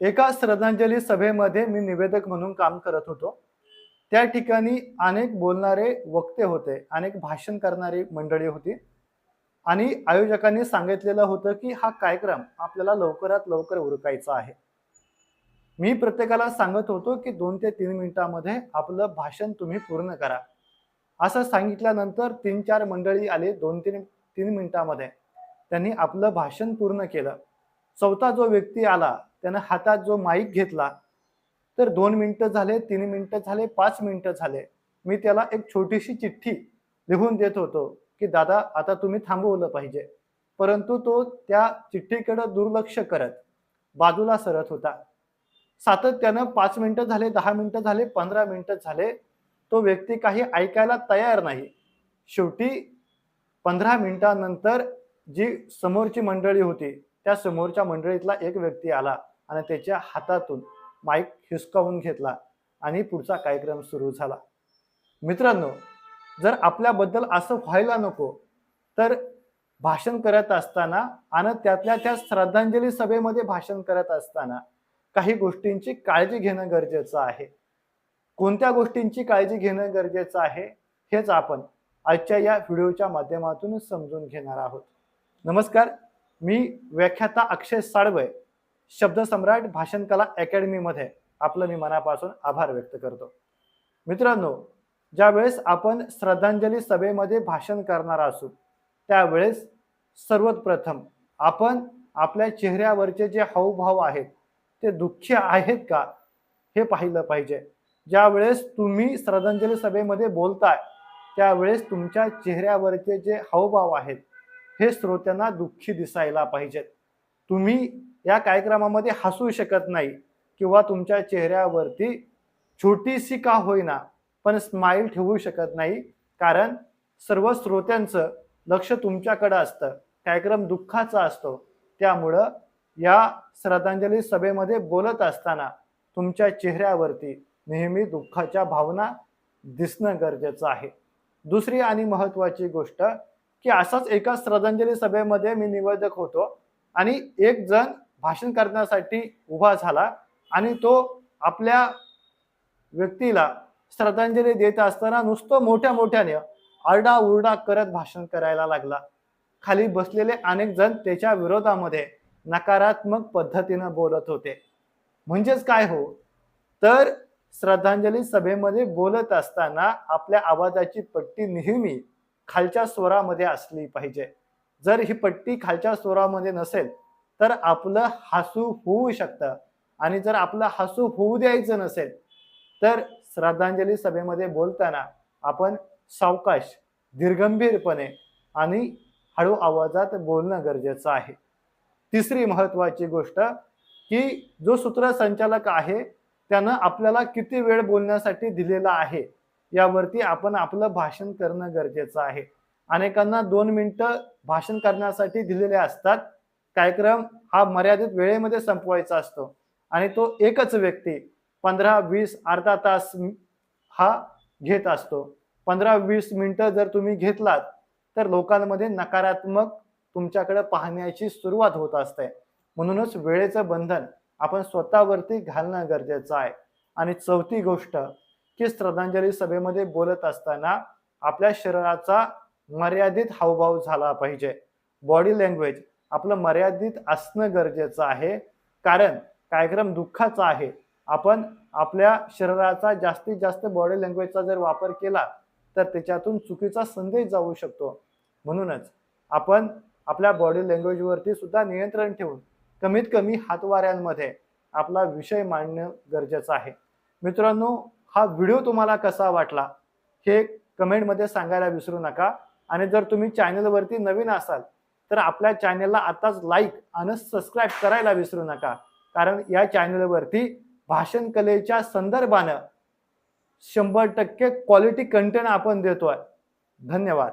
एका श्रद्धांजली सभेमध्ये मी निवेदक म्हणून काम करत होतो. त्या ठिकाणी अनेक बोलणारे वक्ते होते अनेक भाषण करणारी मंडळी होती. आणि आयोजकांनी सांगितलेलं होतं की हा कार्यक्रम आपल्याला लवकरात लवकर उरकायचा आहे. मी प्रत्येकाला सांगत होतो की दोन ते तीन मिनिटामध्ये आपलं भाषण तुम्ही पूर्ण करा. असं सांगितल्यानंतर तीन चार मंडळी आले दोन तीन तीन मिनिटामध्ये. त्यांनी आपलं भाषण पूर्ण केलं. चौथा जो व्यक्ती आला त्यानं हातात जो माईक घेतला तर दोन मिनिटं झाले तीन मिनिटं झाले पाच मिनिटं झाले. मी त्याला एक छोटीशी चिठ्ठी लिहून देत होतो की दादा आता तुम्ही थांबवलं पाहिजे. परंतु तो त्या चिठ्ठीकडे दुर्लक्ष करत बाजूला सरत होता. सातत्यानं पाच मिनिटं झाले दहा मिनिटं झाले पंधरा मिनिटं झाले तो व्यक्ती काही ऐकायला तयार नाही. शेवटी पंधरा मिनिटानंतर जी समोरची मंडळी होती त्या समोरच्या मंडळीतला एक व्यक्ती आला. आणि त्याच्या हातातून माईक हिसकावून घेतला आणि पुढचा कार्यक्रम सुरू झाला. मित्रांनो जर आपल्याबद्दल असं व्हायला नको तर भाषण करत असताना आणि त्यातल्या त्या श्रद्धांजली सभेमध्ये भाषण करत असताना काही गोष्टींची काळजी घेणं गरजेचं आहे. कोणत्या गोष्टींची काळजी घेणं गरजेचं आहे हेच आपण आजच्या या व्हिडिओच्या माध्यमातून समजून घेणार आहोत. नमस्कार मी व्याख्याता अक्षय साळवय शब्दसम्राट भाषण कला अकॅडमीमध्ये आपलं मी मनापासून आभार व्यक्त करतो. मित्रांनो ज्यावेळेस आपण श्रद्धांजली सभेमध्ये भाषण करणार असू त्यावेळेस सर्वप्रथम आपण आपल्या चेहऱ्यावरचे जे हावभाव आहेत ते दुःखी आहेत का हे पाहिलं पाहिजे. ज्यावेळेस तुम्ही श्रद्धांजली सभेमध्ये बोलताय त्यावेळेस तुमच्या चेहऱ्यावरचे जे हावभाव आहेत हे श्रोत्यांना दुःखी दिसायला पाहिजेत. तुम्ही या कार्यक्रमामध्ये हसू शकत नाही किंवा तुमच्या चेहऱ्यावरती छोटीशी का होईना पण स्माईल ठेवू शकत नाही. कारण सर्व श्रोत्यांचं लक्ष तुमच्याकडं असतं. कार्यक्रम दुःखाचा असतो. त्यामुळं या श्रद्धांजली सभेमध्ये बोलत असताना तुमच्या चेहऱ्यावरती नेहमी दुःखाच्या भावना दिसणं गरजेचं आहे. दुसरी आणि महत्त्वाची गोष्ट की असाच एका श्रद्धांजली सभेमध्ये मी निवेदक होतो आणि एक जण भाषण करण्यासाठी उभा झाला आणि तो आपल्या व्यक्तीला श्रद्धांजली देत असताना नुसतं मोठ्या मोठ्याने आरडाओरडा करत भाषण करायला लागला. खाली बसलेले अनेक जण त्याच्या विरोधामध्ये नकारात्मक पद्धतीनं बोलत होते. म्हणजेच काय हो? तर श्रद्धांजली सभेमध्ये बोलत असताना आपल्या आवाजाची पट्टी नेहमी खालच्या स्वरामध्ये असली पाहिजे. जर ही पट्टी खालच्या स्वरामध्ये नसेल तर आपलं हसू होऊ शकतं. आणि जर आपलं हसू होऊ द्यायचं नसेल तर श्रद्धांजली सभेमध्ये बोलताना आपण सावकाश दीर्घंभीरपणे आणि हळू आवाजात बोलणं गरजेचं आहे. तिसरी महत्वाची गोष्ट की जो सूत्रसंचालक आहे त्यानं आपल्याला किती वेळ बोलण्यासाठी दिलेला आहे यावरती आपण आपलं भाषण करणं गरजेचं आहे. अनेकांना दोन मिनिटं भाषण करण्यासाठी दिलेले असतात कार्यक्रम हा मर्यादित वेळेमध्ये संपवायचा असतो. आणि तो एकच व्यक्ती पंधरा वीस अर्धा तास हा घेत असतो. पंधरा वीस मिनटं जर तुम्ही घेतलात तर लोकांमध्ये नकारात्मक तुमच्याकडे पाहण्याची सुरुवात होत असते. म्हणूनच वेळेचं बंधन आपण स्वतःवरती घालणं गरजेचं आहे. आणि चौथी गोष्ट की श्रद्धांजली सभेमध्ये बोलत असताना आपल्या शरीराचा मर्यादित हावभाव झाला पाहिजे. बॉडी लँग्वेज आपलं मर्यादित असणं गरजेचं आहे. कारण कार्यक्रम दुःखाचा आहे. आपण आपल्या शरीराचा जास्तीत जास्त बॉडी लँग्वेजचा जर वापर केला तर त्याच्यातून चुकीचा संदेश जाऊ शकतो. म्हणूनच आपण आपल्या बॉडी लँग्वेजवरती सुद्धा नियंत्रण ठेवून कमीत कमी हातवाऱ्यांमध्ये आपला विषय मांडणं गरजेचं आहे. मित्रांनो हा व्हिडिओ तुम्हाला कसा वाटला हे कमेंटमध्ये सांगायला विसरू नका. आणि जर तुम्ही चॅनलवरती नवीन असाल तर आपल्या चॅनलला आताच लाईक आणि सबस्क्राईब करायला विसरू नका. कारण या चॅनलवरती भाषण कलेच्या संदर्भानं शंभर टक्के क्वालिटी कंटेंट आपण देतोय. धन्यवाद.